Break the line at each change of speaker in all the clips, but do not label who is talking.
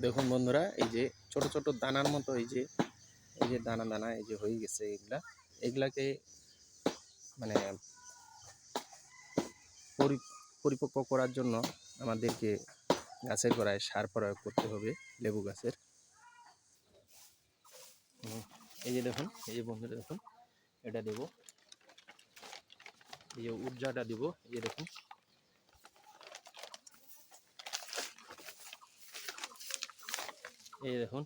দেখুন বন্ধুরা, এই যে ছোট ছোট দানার মতো এই যে এই যে দানা দানা এই যে হয়ে গেছে এগুলা। এগুলাকে মানে পরি- পরিপক্ক করার জন্য আমাদেরকে গাছের গোড়ায় সার প্রয়োগ করতে হবে, লেবু গাছের। এই যে দেখুন, এই যে বন্ধুরা দেখুন, এটা দেব। এই যে উর্জাটা দিব, এই যে দেখুন। এই দেখুন।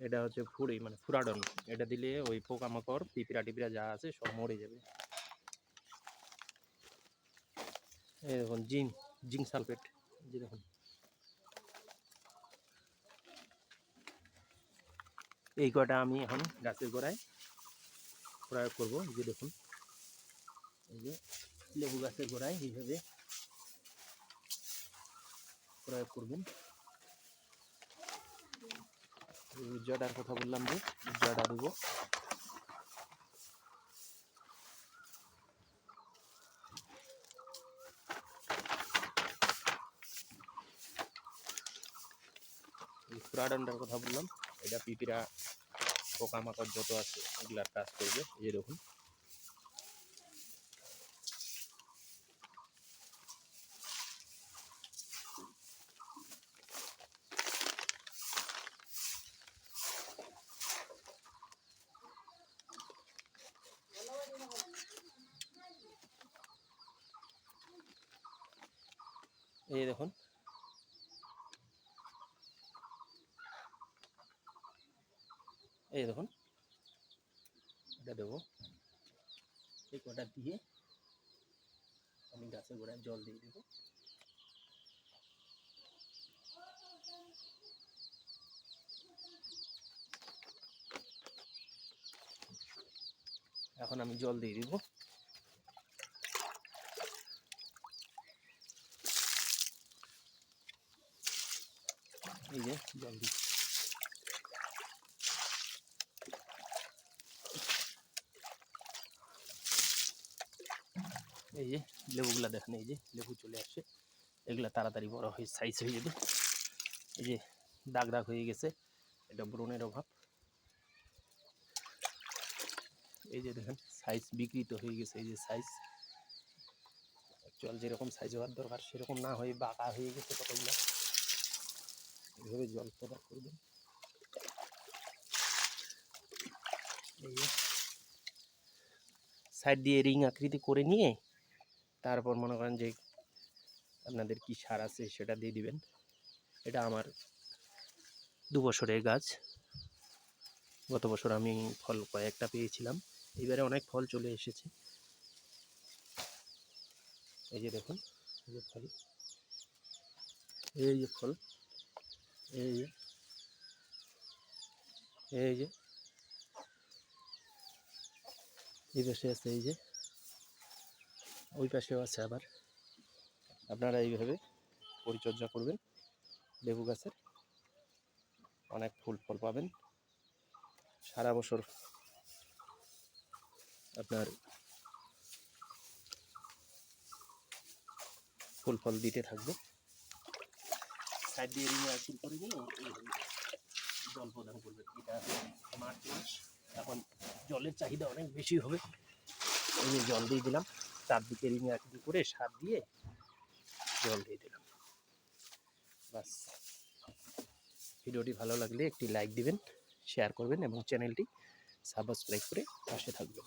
এটা হচ্ছে ফুড়ি মানে ফুরাডন। এটা দিলে ওই পোকামাকড়, পিঁপড়া টিপড়া যা আছে সব মরে যাবে। এই দেখুন জিঙ্ক জিঙ্ক সালফেট। যে দেখুন। এই কয়টা আমি এখন গাছের গোড়ায় প্রয়োগ করব। এই যে দেখুন। এই যে লেবু গাছের গোড়ায় এইভাবে প্রয়োগ করবেন। উজ্জাটার কথা বললাম যে উজ্জাটা দিব। কথা বললাম, এটা পিপিরা পোকামাকড় যত আছে এগুলার কাজ করবে, এই এই দেখুন। এই দেখুন। এটা দেবো। এই কটা দিয়ে আমি গাছের গোড়ায় জল দিয়ে দেবো। এখন আমি জল দিয়ে দিব। এই যে, জল দিচ্ছি। এই যে, লেবুগুলা দেখেন, এই যে, লেবু চলে আসছে। এগুলা তাড়াতাড়ি বড় হয়ে সাইজ হয়ে যাবে। এই যে দাগ দাগ হয়ে গেছে। এটা ব্রণের অভাব। এই যে দেখেন সাইজ বিকৃত হয়ে গেছে, এই যে সাইজ অ্যাকচুয়াল যেরকম সাইজ হওয়ার দরকার, সেরকম না হয়ে বাঁকা হয়ে গেছে কতগুলো। এইভাবে জল প্রদান করবেন সাইড দিয়ে রিং আকৃতি করে নিয়ে তারপর মনে করেন যে আপনাদের কি সার আছে সেটা দিয়ে দিবেন। এটা আমার দু বছরের গাছ। গত বছর আমি ফল কয়েকটা পেয়েছিলাম। এবারে অনেক ফল চলে এসেছে। এই যে দেখুন, এই যে ফল। এই যে ফল। এই যে। এই যে। এই পাশে আছে, এই যে। ওই পাশেও আছে আবার। আপনারা এইভাবে পরিচর্যা করবেন। লেবু গাছের অনেক ফুল ফল পাবেন। সারা বছর আপনার ফুল ফল দিতে থাকবে। সাইড দিয়ে রিঙে আকিল করে জল প্রদান করবেন এটা মার্চ মাস এখন জলের চাহিদা অনেক বেশি হবে। এই জল দিয়ে দিলাম চারদিকে রিঙে আকিল করে সার দিয়ে জল দিয়ে দিলাম। বাস ভিডিওটি ভালো লাগলে একটি লাইক দিবেন শেয়ার করবেন এবং চ্যানেলটি সাবস্ক্রাইব করে পাশে থাকবেন।